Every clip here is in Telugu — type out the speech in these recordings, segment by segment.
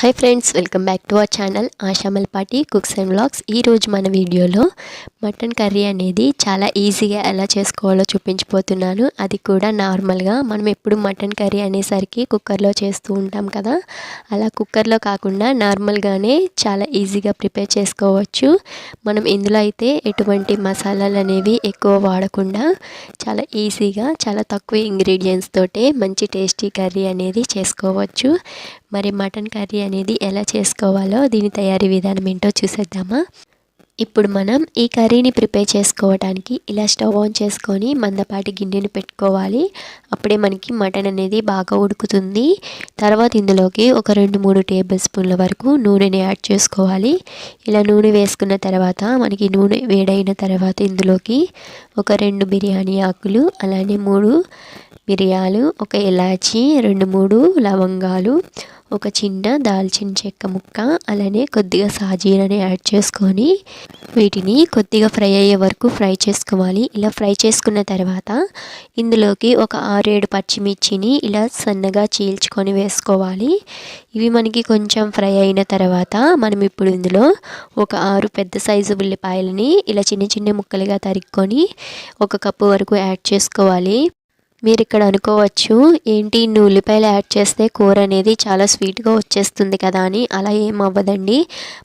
Hi friends welcome back to our channel Ashamal Pati cooks and blogs ఈరోజు మన వీడియోలో మటన్ కర్రీ అనేది చాలా ఈజీగా ఎలా చేసుకోవాలో చూపించిపోతున్నాను అది కూడా నార్మల్గా మనం ఎప్పుడు మటన్ కర్రీ అనేసరికి కుక్కర్లో చేస్తూ ఉంటాం కదా. అలా కుక్కర్లో కాకుండా నార్మల్గానే చాలా ఈజీగా ప్రిపేర్ చేసుకోవచ్చు. మనం ఇందులో అయితే ఎటువంటి మసాలాలు అనేవి ఎక్కువ వాడకుండా చాలా ఈజీగా చాలా తక్కువ ఇంగ్రీడియంట్స్ తోటే మంచి టేస్టీ కర్రీ అనేది చేసుకోవచ్చు. మరి మటన్ కర్రీ అనేది ఎలా చేసుకోవాలో దీని తయారీ విధానం ఏంటో చూసేద్దామా? ఇప్పుడు మనం ఈ కర్రీని ప్రిపేర్ చేసుకోవడానికి ఇలా స్టవ్ ఆన్ చేసుకొని మందపాటి గిన్నెను పెట్టుకోవాలి. అప్పుడే మనకి మటన్ అనేది బాగా ఉడుకుతుంది. తర్వాత ఇందులోకి ఒక రెండు మూడు టేబుల్ స్పూన్ల వరకు నూనెని యాడ్ చేసుకోవాలి. ఇలా నూనె వేసుకున్న తర్వాత మనకి నూనె వేడైన తర్వాత ఇందులోకి ఒక రెండు బిర్యానీ ఆకులు అలానే మూడు మిరియాలు ఒక ఇలాచి రెండు మూడు లవంగాలు ఒక చిన్న దాల్చిన చెక్క ముక్క అలానే కొద్దిగా సాజీరని యాడ్ చేసుకొని వీటిని కొద్దిగా ఫ్రై అయ్యే వరకు ఫ్రై చేసుకోవాలి. ఇలా ఫ్రై చేసుకున్న తర్వాత ఇందులోకి ఒక ఆరేడు పచ్చిమిర్చిని ఇలా సన్నగా చీల్చుకొని వేసుకోవాలి. ఇవి మనకి కొంచెం ఫ్రై అయిన తర్వాత మనం ఇప్పుడు ఇందులో ఒక ఆరు పెద్ద సైజు ఉల్లిపాయలని ఇలా చిన్న చిన్న ముక్కలుగా తరుక్కొని ఒక కప్పు వరకు యాడ్ చేసుకోవాలి. మీరు ఇక్కడ అనుకోవచ్చు ఏంటి ఇన్ని ఉల్లిపాయలు యాడ్ చేస్తే కూర అనేది చాలా స్వీట్గా వచ్చేస్తుంది కదా అని అలా ఏం అవ్వదండి.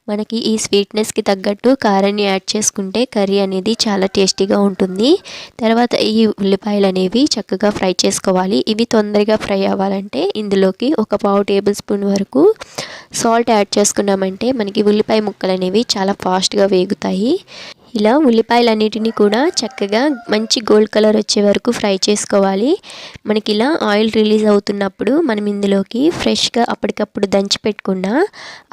మనకి ఈ స్వీట్నెస్కి తగ్గట్టు కారాన్ని యాడ్ చేసుకుంటే కర్రీ అనేది చాలా టేస్టీగా ఉంటుంది. తర్వాత ఈ ఉల్లిపాయలు అనేవి చక్కగా ఫ్రై చేసుకోవాలి. ఇవి తొందరగా ఫ్రై అవ్వాలంటే ఇందులోకి ఒక పావు టేబుల్ స్పూన్ వరకు సాల్ట్ యాడ్ చేసుకున్నామంటే మనకి ఉల్లిపాయ ముక్కలు అనేవి చాలా ఫాస్ట్గా వేగుతాయి. ఇలా ఉల్లిపాయలన్నిటినీ కూడా చక్కగా మంచి గోల్డ్ కలర్ వచ్చే వరకు ఫ్రై చేసుకోవాలి. మనకి ఇలా ఆయిల్ రిలీజ్ అవుతున్నప్పుడు మనం ఇందులోకి ఫ్రెష్గా అప్పటికప్పుడు దంచి పెట్టుకున్న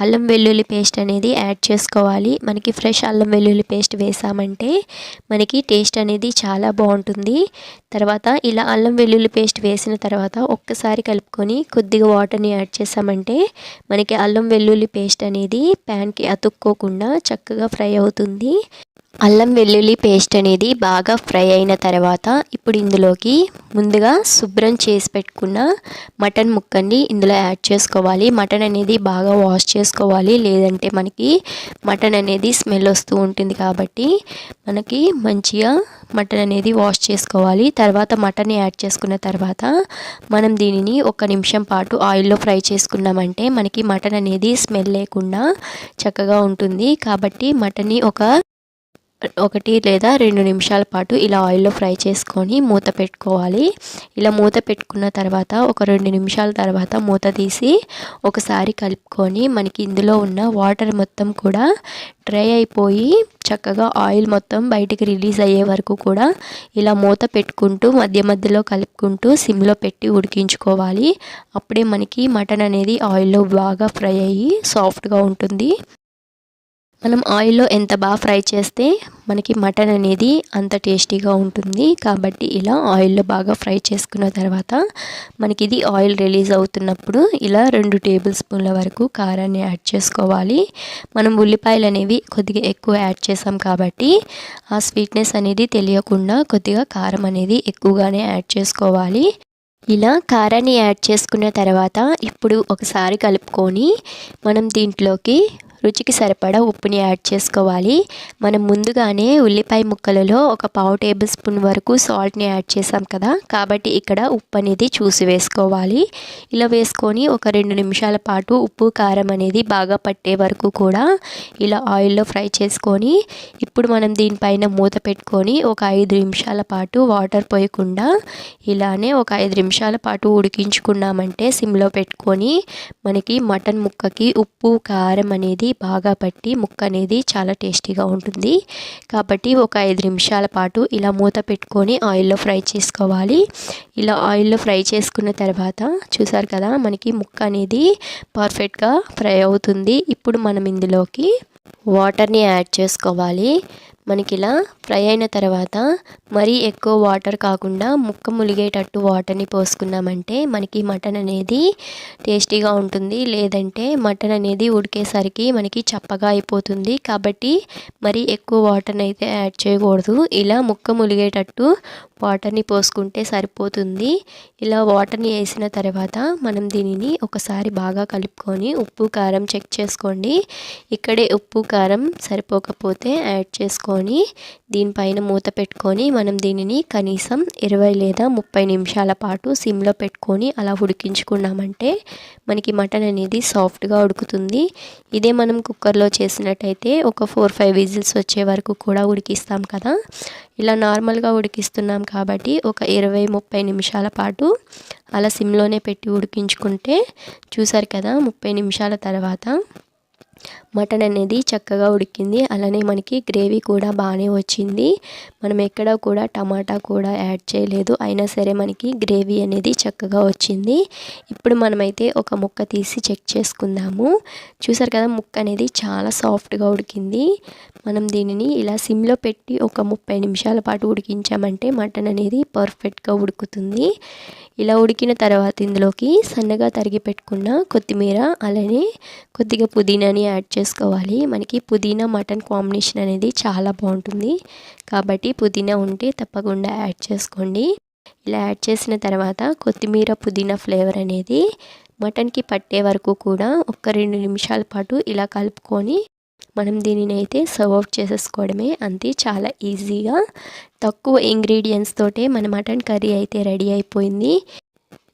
అల్లం వెల్లుల్లి పేస్ట్ అనేది యాడ్ చేసుకోవాలి. మనకి ఫ్రెష్ అల్లం వెల్లుల్లి పేస్ట్ వేసామంటే మనకి టేస్ట్ అనేది చాలా బాగుంటుంది. తర్వాత ఇలా అల్లం వెల్లుల్లి పేస్ట్ వేసిన తర్వాత ఒక్కసారి కలుపుకొని కొద్దిగా వాటర్ని యాడ్ చేసామంటే మనకి అల్లం వెల్లుల్లి పేస్ట్ అనేది ప్యాన్కి అతుక్కోకుండా చక్కగా ఫ్రై అవుతుంది. అల్లం వెల్లుల్లి పేస్ట్ అనేది బాగా ఫ్రై అయిన తర్వాత ఇప్పుడు ఇందులోకి ముందుగా శుభ్రం చేసి పెట్టుకున్న మటన్ ముక్కని ఇందులో యాడ్ చేసుకోవాలి. మటన్ అనేది బాగా వాష్ చేసుకోవాలి. లేదంటే మనకి మటన్ అనేది స్మెల్ వస్తూ ఉంటుంది కాబట్టి మనకి మంచిగా మటన్ అనేది వాష్ చేసుకోవాలి. తర్వాత మటన్ యాడ్ చేసుకున్న తర్వాత మనం దీనిని ఒక నిమిషం పాటు ఆయిల్లో ఫ్రై చేసుకున్నామంటే మనకి మటన్ అనేది స్మెల్ లేకుండా చక్కగా ఉంటుంది. కాబట్టి మటన్ని ఒక ఒకటి లేదా రెండు నిమిషాల పాటు ఇలా ఆయిల్లో ఫ్రై చేసుకొని మూత పెట్టుకోవాలి. ఇలా మూత పెట్టుకున్న తర్వాత ఒక రెండు నిమిషాల తర్వాత మూత తీసి ఒకసారి కలుపుకొని మనకి ఇందులో ఉన్న వాటర్ మొత్తం కూడా డ్రై అయిపోయి చక్కగా ఆయిల్ మొత్తం బయటికి రిలీజ్ అయ్యే వరకు కూడా ఇలా మూత పెట్టుకుంటూ మధ్య మధ్యలో కలుపుకుంటూ సిమ్లో పెట్టి ఉడికించుకోవాలి. అప్పుడే మనకి మటన్ అనేది ఆయిల్లో బాగా ఫ్రై అయ్యి సాఫ్ట్గా ఉంటుంది. మనం ఆయిల్లో ఎంత బాగా ఫ్రై చేస్తే మనకి మటన్ అనేది అంత టేస్టీగా ఉంటుంది. కాబట్టి ఇలా ఆయిల్లో బాగా ఫ్రై చేసుకున్న తర్వాత మనకి ఇది ఆయిల్ రిలీజ్ అవుతున్నప్పుడు ఇలా రెండు టేబుల్ స్పూన్ల వరకు కారాన్ని యాడ్ చేసుకోవాలి. మనం ఉల్లిపాయలు అనేవి కొద్దిగా ఎక్కువ యాడ్ చేసాం కాబట్టి ఆ స్వీట్నెస్ అనేది తెలియకుండా కొద్దిగా కారం అనేది ఎక్కువగానే యాడ్ చేసుకోవాలి. ఇలా కారాన్ని యాడ్ చేసుకున్న తర్వాత ఇప్పుడు ఒకసారి కలుపుకొని మనం దీంట్లోకి రుచికి సరిపడా ఉప్పుని యాడ్ చేసుకోవాలి. మనం ముందుగానే ఉల్లిపాయ ముక్కలలో ఒక పావు టేబుల్ స్పూన్ వరకు సాల్ట్ని యాడ్ చేసాం కదా. కాబట్టి ఇక్కడ ఉప్పు అనేది చూసి వేసుకోవాలి. ఇలా వేసుకొని ఒక రెండు నిమిషాల పాటు ఉప్పు కారం అనేది బాగా పట్టే వరకు కూడా ఇలా ఆయిల్లో ఫ్రై చేసుకొని ఇప్పుడు మనం దీనిపైన మూత పెట్టుకొని ఒక ఐదు నిమిషాల పాటు వాటర్ పోయకుండా ఇలానే ఒక ఐదు నిమిషాల పాటు ఉడికించుకున్నామంటే సిమ్లో పెట్టుకొని మనకి మటన్ ముక్కకి ఉప్పు కారం అనేది బాగా పట్టి ముక్క అనేది చాలా టేస్టీగా ఉంటుంది. కాబట్టి ఒక ఐదు నిమిషాల పాటు ఇలా మూత పెట్టుకొని ఆయిల్లో ఫ్రై చేసుకోవాలి. ఇలా ఆయిల్లో ఫ్రై చేసుకున్న తర్వాత చూసారు కదా మనకి ముక్క అనేది పర్ఫెక్ట్గా ఫ్రై అవుతుంది. ఇప్పుడు మనం ఇందులోకి వాటర్ని యాడ్ చేసుకోవాలి. మనకి ఇలా ఫ్రై అయిన తర్వాత మరీ ఎక్కువ వాటర్ కాకుండా ముక్క ములిగేటట్టు వాటర్ని పోసుకున్నామంటే మనకి మటన్ అనేది టేస్టీగా ఉంటుంది. లేదంటే మటన్ అనేది ఉడికేసరికి మనకి చప్పగా అయిపోతుంది. కాబట్టి మరీ ఎక్కువ వాటర్ని అయితే యాడ్ చేయకూడదు. ఇలా ముక్క ములిగేటట్టు వాటర్ని పోసుకుంటే సరిపోతుంది. ఇలా వాటర్ని వేసిన తర్వాత మనం దీనిని ఒకసారి బాగా కలుపుకొని ఉప్పు కారం చెక్ చేసుకోండి. ఇక్కడే ఉప్పు కారం సరిపోకపోతే యాడ్ చేసుకొని దీనిపైన మూత పెట్టుకొని మనం దీనిని కనీసం ఇరవై లేదా ముప్పై నిమిషాల పాటు సిమ్లో పెట్టుకొని అలా ఉడికించుకున్నామంటే మనకి మటన్ అనేది సాఫ్ట్గా ఉడుకుతుంది. ఇదే మనం కుక్కర్లో చేసినట్టయితే ఒక ఫోర్ ఫైవ్ విజిల్స్ వచ్చే వరకు కూడా ఉడికిస్తాం కదా. ఇలా నార్మల్గా ఉడికిస్తున్నాం కాబట్టి ఒక ఇరవై ముప్పై నిమిషాల పాటు అలా సిమ్లోనే పెట్టి ఉడికించుకుంటే చూసారు కదా ముప్పై నిమిషాల తర్వాత మటన్ అనేది చక్కగా ఉడికింది. అలానే మనకి గ్రేవీ కూడా బాగానే వచ్చింది. మనం ఎక్కడ కూడా టమాటా కూడా యాడ్ చేయలేదు. అయినా సరే మనకి గ్రేవీ అనేది చక్కగా వచ్చింది. ఇప్పుడు మనమైతే ఒక ముక్క తీసి చెక్ చేసుకుందాము. చూసారు కదా ముక్క అనేది చాలా సాఫ్ట్గా ఉడికింది. మనం దీనిని ఇలా సిమ్లో పెట్టి ఒక ముప్పై నిమిషాల పాటు ఉడికించామంటే మటన్ అనేది పర్ఫెక్ట్గా ఉడుకుతుంది. ఇలా ఉడికిన తర్వాత ఇందులోకి సన్నగా తరిగి పెట్టుకున్న కొత్తిమీర అలానే కొద్దిగా పుదీనాని యాడ్ చేసుకోవాలి. మనకి పుదీనా మటన్ కాంబినేషన్ అనేది చాలా బాగుంటుంది. కాబట్టి పుదీనా ఉంటే తప్పకుండా యాడ్ చేసుకోండి. ఇలా యాడ్ చేసిన తర్వాత కొత్తిమీర పుదీనా ఫ్లేవర్ అనేది మటన్కి పట్టే వరకు కూడా ఒక రెండు నిమిషాల పాటు ఇలా కలుపుకొని మనం దీనిని అయితే సర్వ్ అవుట్ చేసేసుకోవడమే. అంతే చాలా ఈజీగా. తక్కువ ఇంగ్రీడియంట్స్ తోటే మన మటన్ కర్రీ అయితే రెడీ అయిపోయింది.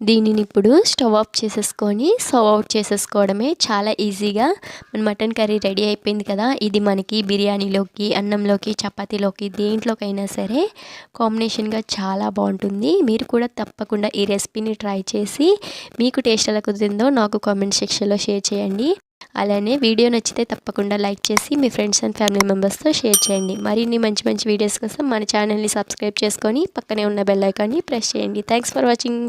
దీనిని ఇప్పుడు స్టవ్ ఆఫ్ చేసేసుకొని సర్వ్ అవుట్ చేసేసుకోవడమే చాలా ఈజీగా. మన మటన్ కర్రీ రెడీ అయిపోయింది కదా ఇది మనకి బిర్యానీలోకి అన్నంలోకి చపాతీలోకి దేంట్లోకైనా సరే కాంబినేషన్గా చాలా బాగుంటుంది. మీరు కూడా తప్పకుండా ఈ రెసిపీని ట్రై చేసి మీకు టేస్ట్ ఎలా కుదిరిందో నాకు కామెంట్ సెక్షన్లో షేర్ చేయండి. అలానే వీడియో నచ్చితే తప్పకుండా లైక్ చేసి మీ ఫ్రెండ్స్ అండ్ ఫ్యామిలీ మెంబర్స్తో షేర్ చేయండి. మరిన్ని మంచి మంచి వీడియోస్ కోసం మన ఛానల్ని సబ్స్క్రైబ్ చేసుకొని పక్కనే ఉన్న బెల్ ఐకాన్ని ప్రెస్ చేయండి. Thanks for watching.